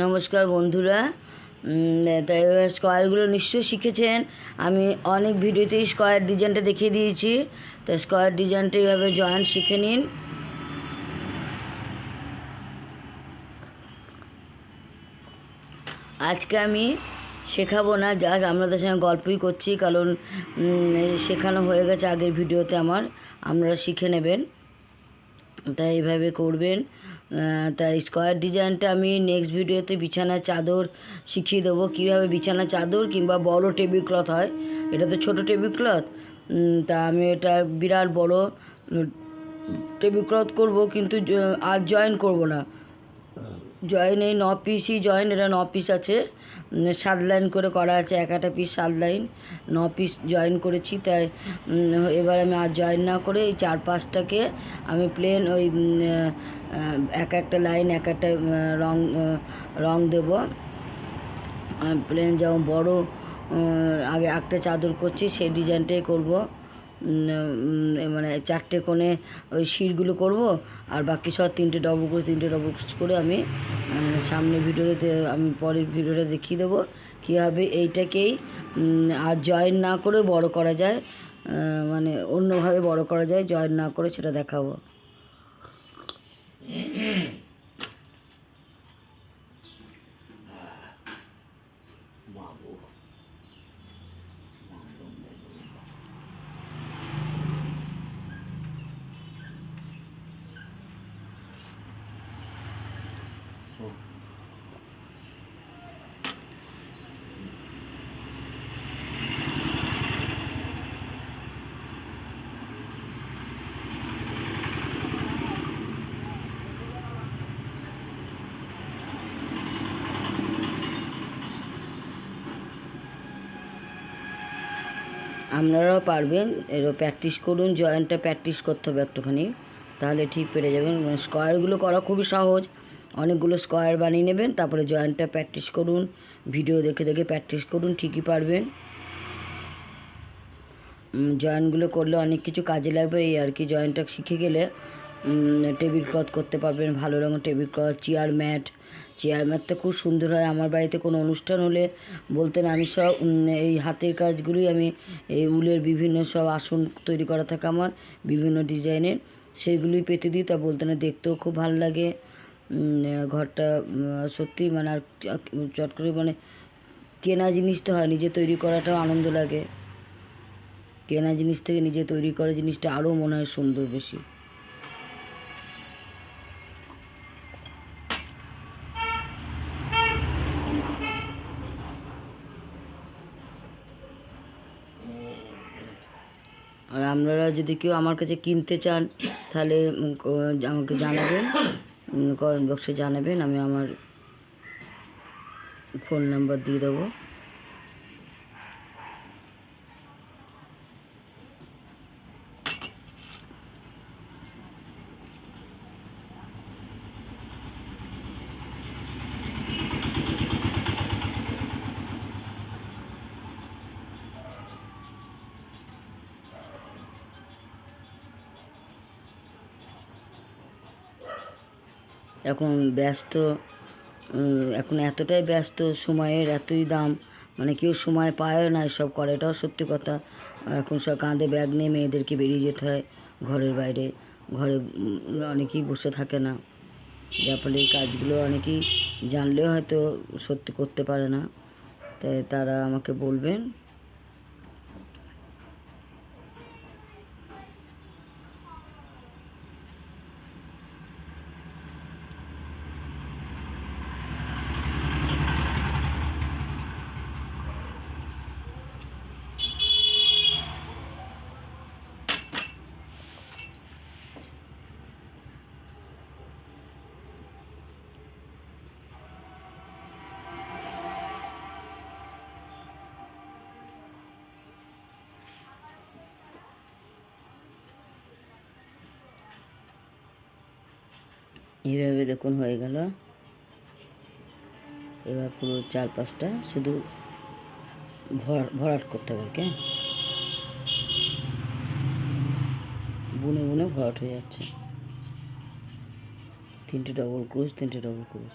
নমস্কার বন্ধুরা। তাই স্কোয়ারগুলো নিশ্চয়ই শিখেছেন। আমি অনেক ভিডিওতেই স্কোয়ার ডিজাইনটা দেখিয়ে দিয়েছি। তো স্কোয়ার ডিজাইনটা এইভাবে জয়েন্ট শিখে নিন। আজকে আমি শেখাবো না জাস্ট আপনাদের সঙ্গে গল্পই করছি, কারণ শেখানো হয়ে গেছে আগের ভিডিওতে আমার। আপনারা শিখে নেবেন। তাই এইভাবে করবেন। তাই স্কোয়ার ডিজাইনটা আমি নেক্সট ভিডিওতে বিছানা চাদর শিখিয়ে দেবো। কীভাবে বিছানা চাদর কিংবা বড় টেবিল ক্লথ হয়, এটা তো ছোট টেবিল ক্লথ তা আমি এটা বিরাট বড় টেবিল ক্লথ করব, কিন্তু আর জয়েন করব না। জয়েন এই ন পিসই জয়েন এটা ন পিস আছে। সাত লাইন করে করা আছে, এক একটা পিস সাত লাইন ন পিস জয়েন করেছি, তাই এবার আমি আর জয়েন না করে এই চার পাঁচটাকে আমি প্লেন ওই এক একটা লাইন এক একটা রং রং দেবো। প্লেন যেমন বড় আগে একটা চাদর করছি, সেই ডিজাইনটাই করব। মানে চারটে কোণে ওই শিরগুলো করব, আর বাকি সব তিনটে ডবল করে তিনটে ডবল করে আমি সামনে ভিডিওতে আমি পরের ভিডিওটা দেখিয়ে দেবো কীভাবে এইটাকেই আর জয়েন না করে বড় করা যায় মানে অন্যভাবে বড় করা যায় জয়েন না করে সেটা দেখাবো। আপনারাও পারবেন, এরও প্র্যাকটিস করুন জয়েন্টটা প্র্যাকটিস করতে হবে একটুখানি, তাহলে ঠিক পেরে যাবেন। মানে স্কোয়ারগুলো করা খুবই সহজ, অনেকগুলো স্কোয়ার বানিয়ে নেবেন, তারপরে জয়েন্টটা প্র্যাকটিস করুন ভিডিও দেখে দেখে প্র্যাকটিস করুন, ঠিকই পারবেন। জয়েন্টগুলো করলে অনেক কিছু কাজে লাগবে, এই আর কি জয়েন্টটা শিখে গেলে টেবিল ক্লথ করতে পারবেন, ভালো রকম table cloth chair mat chair ম্যাটটা খুব সুন্দর হয়। আমার বাড়িতে কোনো অনুষ্ঠান হলে বলতেন, আমি সব এই হাতের কাজগুলোই আমি, এই উলের বিভিন্ন সব আসন তৈরি করা থাকে আমার, বিভিন্ন ডিজাইনের সেইগুলোই পেতে দিই। তা বলতে না, দেখতেও খুব ভালো লাগে। ঘরটা সত্যি মানে আর চট করে মানে কেনা জিনিস তো হয়, নিজে তৈরি করাটাও আনন্দ লাগে। কেনা জিনিস থেকে নিজে তৈরি করা জিনিসটা আরও মনে হয় সুন্দর বেশি। আর আপনারা যদি কেউ আমার কাছে কিনতে চান, তাহলে আমাকে জানাবেন। কমেন্ট বক্সে জানাবেন, আমি আমার ফোন নাম্বার দিয়ে দেবো। এখন ব্যস্ত এখন এতটাই ব্যস্ত, সময়ের এতই দাম মানে কেউ সময় পায় না সব করে, এটাও সত্যি কথা। এখন সব কাঁধে ব্যাগ নিয়ে মেয়েদেরকে বেরিয়ে যেতে হয় ঘরের বাইরে। ঘরে অনেকেই বসে থাকে না। যার ফলে এই কাজগুলো অনেকেই জানলেও হয়তো সত্যি করতে পারে না। তাই তারা আমাকে বলবেন এইভাবে দেখুন হয়ে গেল। এবার পুরো চার পাঁচটা শুধু ভর ভরাট করতে হবে কে বুনে বুনে ভরাট হয়ে যাচ্ছে। তিনটে ডবল ক্রুজ তিনটে ডবল ক্রুজ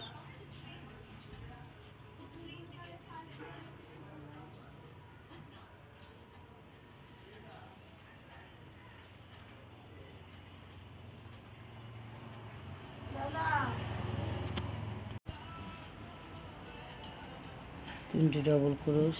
তিনটে ডবল ক্রোশ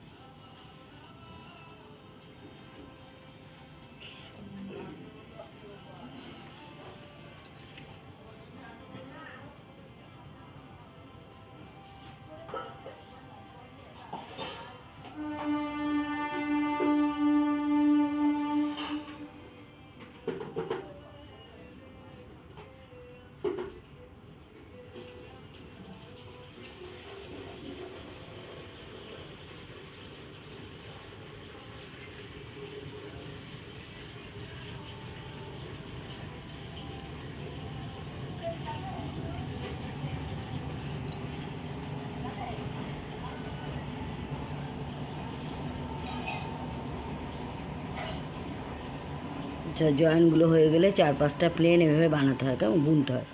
জয়েন্টগুলো হয়ে গেলে চার পাঁচটা প্লেন এভাবে বানাতে হয়, কেমন? বুনতে হয়।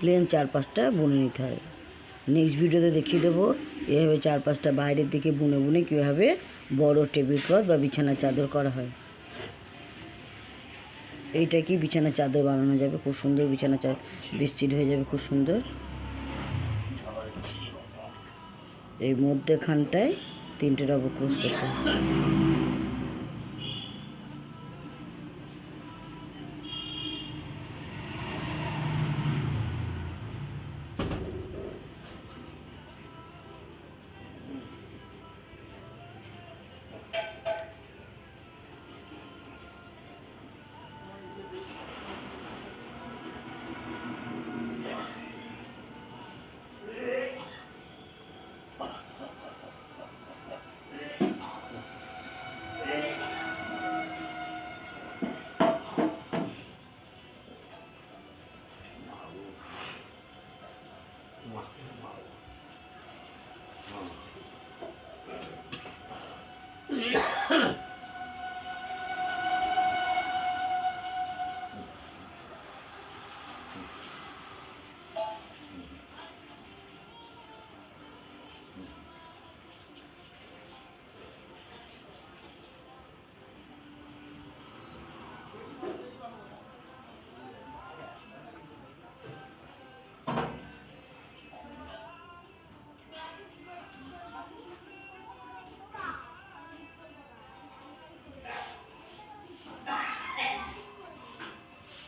প্লেন চার পাঁচটা বুনে নিতে হয়। নেক্সট ভিডিওতে দেখিয়ে দেবো এভাবে চার পাঁচটা বাইরের দিকে বুনে বুনে কীভাবে বড় টেবিল ক্লথ বা বিছানার চাদর করা হয়। এইটা কি বিছানার চাদর বানানো যাবে? খুব সুন্দর বিছানা চা বিস্তৃত হয়ে যাবে, খুব সুন্দর। এই মধ্যেখানটায় তিনটে ডবল ক্রোশ করতে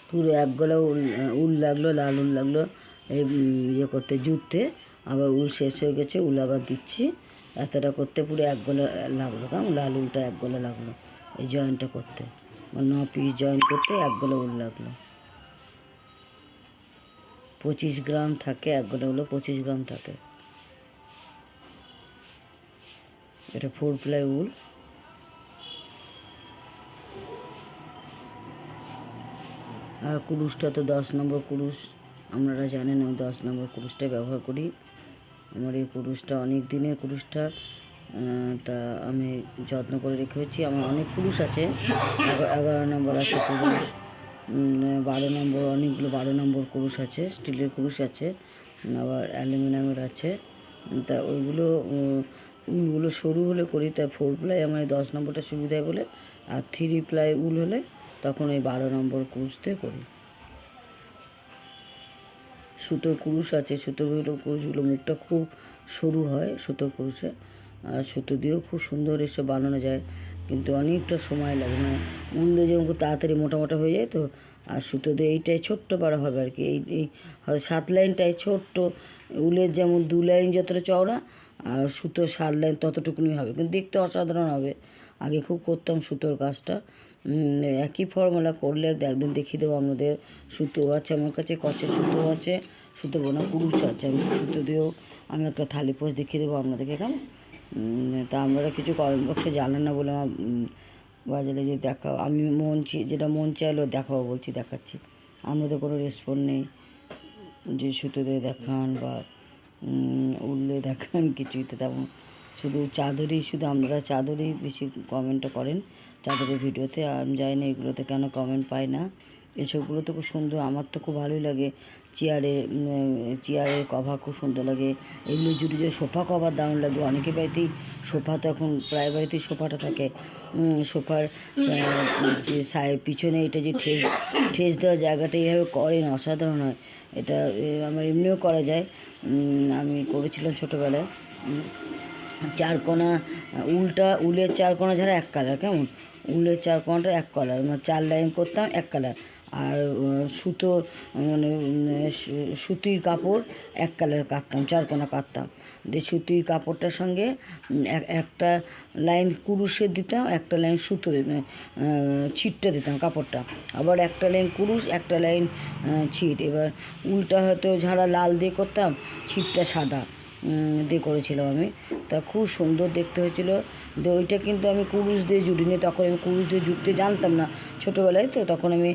পুরো এক গলা উল উল লাগল, লাল উল লাগল, এই ইয়ে করতে, জুততে। আবার উল শেষ হয়ে গেছে, উল আবার দিচ্ছি। এতটা করতে পুরো এক গলা লাগল কেমন লাল উলটা এক গলা লাগল, এই জয়েন্টটা করতে। ন পিস জয়েন্ট করতে এক গলা উল লাগল। পঁচিশ গ্রাম থাকে এক গলা হলো পঁচিশ গ্রাম থাকে। এটা ফোর প্লাই উল। কুরুশটা তো দশ নম্বর কুরুশ। আপনারা জানেন আমি দশ নম্বর কুরুশটাই ব্যবহার করি। আমার এই কুরুশটা অনেক দিনের কুরুশটা। তা আমি যত্ন করে রেখেছি। আমার অনেক কুরুশ আছে। এগা- এগারো নম্বর আছে কুরুশ। বারো নম্বর, অনেকগুলো বারো নম্বর কুরুশ আছে। স্টিলের কুরুশ আছে। আবার অ্যালুমিনিয়ামের আছে। তা ওইগুলো উলগুলো সরু হলে করি। তাই ফোর প্লাই আমার দশ নম্বরটা সুবিধায় বলে। আর থ্রি প্লাই উল হলে তখন ওই বারো নম্বর কুরুশতে করি সুতোর কুরুশ আছে, সুতোর কুরুশগুলো মুখটা খুব সরু হয় সুতোর কুরুশে। আর সুতো দিয়েও খুব সুন্দর এসে বানানো যায়, কিন্তু অনেকটা সময় লাগে মানে উল দিয়ে যেমন তাড়াতাড়ি মোটা মোটা হয়ে যায় তো, আর সুতো দিয়ে এইটাই ছোট্ট পাড়া হবে আর কি, এই এই সাত লাইনটাই ছোট্ট, উলের যেমন দু লাইন যতটা চওড়া, আর সুতোর সাত লাইন ততটুকুনি হবে, কিন্তু দেখতে অসাধারণ হবে। আগে খুব করতাম সুতোর কাজটা একই ফর্মুলা করলে একদিন দেখিয়ে দেবো আপনাদের সুতো আছে আমার কাছে কচের সুতো আছে সুতো বোনা পুরুষ আছে আমি সুতো দিয়েও আমি একটা থালি পোষ দেখিয়ে দেবো আপনাদেরকে কেমন? তা আমরা কিছু কমেন্ট বক্সে জানেন না বলে আমার বাজারে যে দেখা আমি মন যেটা মন চাইলো দেখাবো বলছি দেখাচ্ছি। আপনাদের কোনো রেসপন্স নেই যে সুতো দিয়ে দেখান বা উম, দেখান কিছুই তো তেমন। শুধু চাদরই শুধু আপনারা চাদরই বেশি কমেন্টটা করেন। চাদরের ভিডিওতে আর আমি জানি না এগুলোতে কেন কমেন্ট পাই না। এসবগুলো তো খুব সুন্দর আমার তো খুব ভালোই লাগে। চেয়ারে চেয়ারের কভার খুব সুন্দর লাগে। এগুলো জুড়ে জুড়ে সোফা কভার দারুণ লাগে। অনেকের বাড়িতেই সোফা তো এখন প্রায় বাড়িতেই সোফাটা থাকে। সোফার আহ, যে সাই- পিছনে এটা যে ঠেস ঠেস দেওয়ার জায়গাটা এইভাবে করেন অসাধারণ হয়। এটা আমার এমনিও করা যায়। আমি করেছিলাম ছোটোবেলায়। চারকোনা উলটা উলের চারকোনা ছাড়া এক কালার কেমন? উলের চার চারকোনাটা এক কালার মানে চার লাইন করতাম এক কালার আর সুতো মানে সুতির কাপড় এক কালার কাটতাম, চারকোনা কাটতাম। দিয়ে সুতির কাপড়টার সঙ্গে এক- একটা লাইন কুরুশের দিতাম, একটা লাইন সুতো দিতাম ছিটটা দিতাম কাপড়টা। আবার একটা লাইন কুরুশ, একটা লাইন ছিট। এবার উলটা হয়তো ঝাড়া লাল দিয়ে করতাম, ছিটটা সাদা। দিয়ে করেছিলাম আমি। তা খুব সুন্দর দেখতে হয়েছিল। দিয়ে ওইটা কিন্তু আমি কুরুশ দিয়ে জুটিনি। তখন আমি কুরুশ দিয়ে জুটতে জানতাম না। ছোটোবেলায়, তো তখন আমি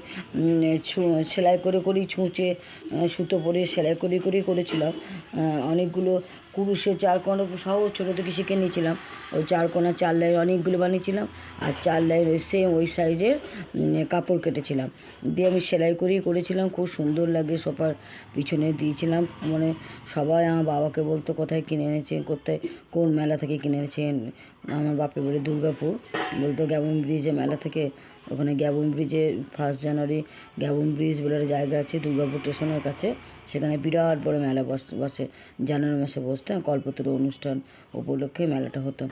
সেলাই করে, করেই ছুঁচে সুতো পরে সেলাই করে করেই করেছিলাম। অনেকগুলো কুরুশের চার কোনা সহ ছোটো থেকে শিখে নিয়েছিলাম। ওই চার কোনা চার লাইন অনেকগুলো বানিয়েছিলাম আর চার লাইন ওই সেম ওই সাইজের কাপড় কেটেছিলাম। দিয়ে আমি সেলাই করেই করেছিলাম, খুব সুন্দর লাগে সোফার পিছনে দিয়েছিলাম। মানে সবাই আমার বাবাকে বলতো, কোথায় কিনে এনেছেন? কোথায়, কোন মেলা থেকে কিনে এনেছেন? আমার বাপের বাড়ি দুর্গাপুর। বলতো গ্যাবন ব্রিজে মেলা থেকে ওখানে গ্যাবন ব্রিজে ফার্স্ট জানুয়ারি গ্যাবন ব্রিজ বলে একটা জায়গা আছে দুর্গাপুর স্টেশনের কাছে। সেখানে বিরাট বড় মেলা বস জানুয়ারি মাসে বসতো, কল্পতরু অনুষ্ঠান উপলক্ষে মেলাটা হতো।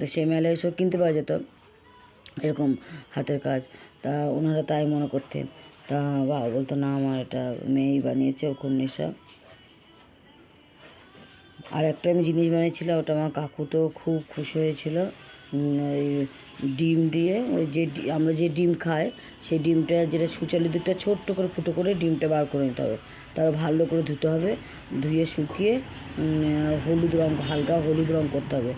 তো সেই মেলায় সব কিনতে পাওয়া যেত। এরকম হাতের কাজ। তা ওনারা তাই মনে করতেন। তা বাবা বলতো, না, আমার এটা মেয়েই বানিয়েছে, ওর খুব নেশা। আর একটা আমি জিনিস বানিয়েছিলাম, ওটা আমার কাকু তো খুব খুশি হয়েছিল। ওই ডিম দিয়ে, ওই যে আমরা যে ডিম খাই, সেই ডিমটা যেটা সুচালি দিকটা ছোট্ট করে ফুটো করে ডিমটা বার করে নিতে হবে। তারপর ভালো করে ধুতে হবে, ধুয়ে শুকিয়ে হলুদ রঙ হালকা হলুদ রঙ করতে হবে।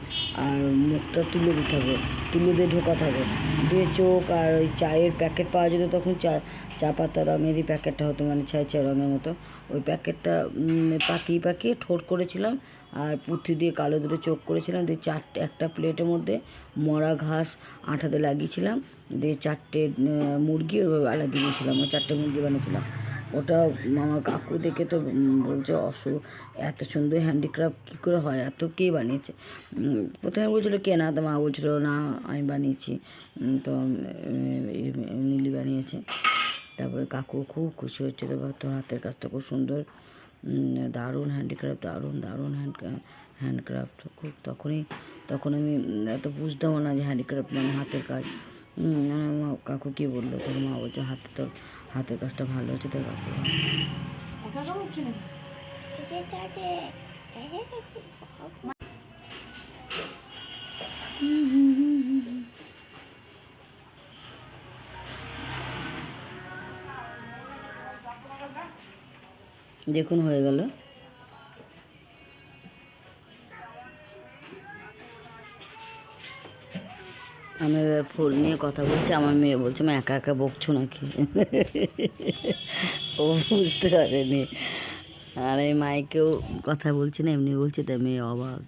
আর মুখটা তুলে দিতে হবে, তুলে দিয়ে ঢোকাতে হবে। দিয়ে চোখ আর ওই চায়ের প্যাকেট পাওয়া যেত তখন চা চা পাতা রঙেরই প্যাকেটটা হতো মানে ছাই ছাই রঙের মতো। ওই প্যাকেটটা পাকিয়ে পাকিয়ে ঠোঁট করেছিলাম আর পুঁথি দিয়ে কালো দুটো চোখ করেছিলাম। দিয়ে চারটে, একটা প্লেটের মধ্যে মরা ঘাস আঠাতে লাগিয়েছিলাম। দিয়ে চারটে মুরগি ওইভাবে লাগিয়ে দিয়েছিলাম, চারটে মুরগি বানিয়েছিলাম। ওটা আমার কাকু দেখে তো বলছে, অসু, এত সুন্দর হ্যান্ডিক্রাফট কী করে হয়? এত কে বানিয়েছে? প্রথমে বলছিল কে না তো মা। বলছিল, না, আমি বানিয়েছি। তো নীলি বানিয়েছে। তারপরে কাকু খুব খুশি হচ্ছে, তো তোর হাতের কাজটা খুব সুন্দর। দারুণ হ্যান্ডিক্রাফট দারুণ দারুণ হ্যান্ড হ্যান্ডক্রাফট খুব তখনই, তখন আমি এত বুঝতামও না যে হ্যান্ডিক্রাফট মানে হাতের কাজ। মানে কাকু কী বলল? তোর মা বলছে, হাতে তোর হাতের কাজটা ভালো হচ্ছে তো কাকু দেখুন হয়ে গেল। আমি ফুল নিয়ে কথা বলছি, আমার মেয়ে বলছে আমি একা একা বকছো নাকি? ও বুঝতে পারেনি। আর এই মাইকেও কথা বলছি না, এমনি বলছি তাই মেয়ে অবাক।